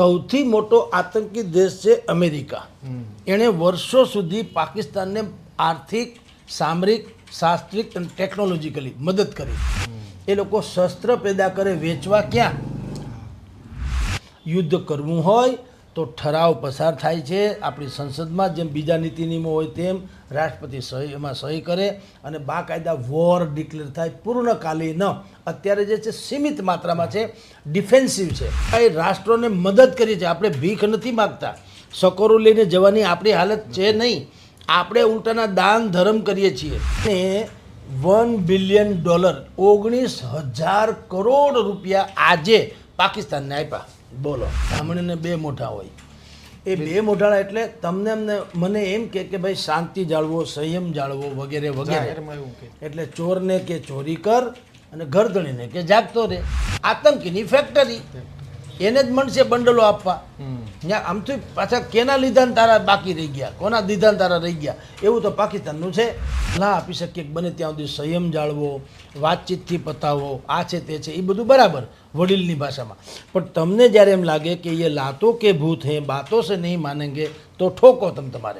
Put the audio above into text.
સૌથી મોટો આતંકી દેશ છે અમેરિકા. એણે વર્ષો સુધી પાકિસ્તાનને આર્થિક સામરિક શાસ્ત્રિક અને ટેકનોલોજીકલી મદદ કરી. એ લોકો શસ્ત્ર પેદા કરે વેચવા ક્યાં? યુદ્ધ કરવું હોય તો ઠરાવ પસાર થાય છે. આપણી સંસદમાં જેમ બીજા નીતિ નિયમો હોય તેમ રાષ્ટ્રપતિ સહી, એમાં સહી કરે અને બાકાયદા વોર ડિક્લેર થાય પૂર્ણકાલીન. અત્યારે જે છે સીમિત માત્રામાં છે, ડિફેન્સિવ છે. એ રાષ્ટ્રોને મદદ કરી છે. આપણે ભીખ નથી માગતા. સકોરો લઈને જવાની આપણી હાલત છે નહીં. આપણે ઉલટાના દાન ધર્મ કરીએ છીએ. ને વન બિલિયન ડોલર, ઓગણીસ હજાર કરોડ રૂપિયા આજે પાકિસ્તાનને આપ્યા બોલો. બ્રાહ્મણીને બે મોઢા હોય. એ બે મોઢાળા એટલે તમને એમને મને એમ કે કે ભાઈ શાંતિ જાળવો સંયમ જાળવો વગેરે વગેરે. એટલે ચોરને કે ચોરી કર અને ગરદણીને કે જાગતો રહે આતંકીની ફેક્ટરી એને જ મળશે બંડલો આપવા. ત્યાં આમથી પાછા કેના લીધાને તારા બાકી રહી ગયા? કોના દીધાને તારા રહી ગયા? એવું તો પાકિસ્તાનનું છે. ના આપી શકીએ કે બને ત્યાં સુધી સંયમ જાળવો વાતચીતથી પતાવો આ છે તે છે એ બધું બરાબર વડીલની ભાષામાં. પણ તમને જ્યારે એમ લાગે કે એ લાતો કે ભૂત હે બાતો સે નહીં માનેંગે તો ઠોકો તમે તમારે.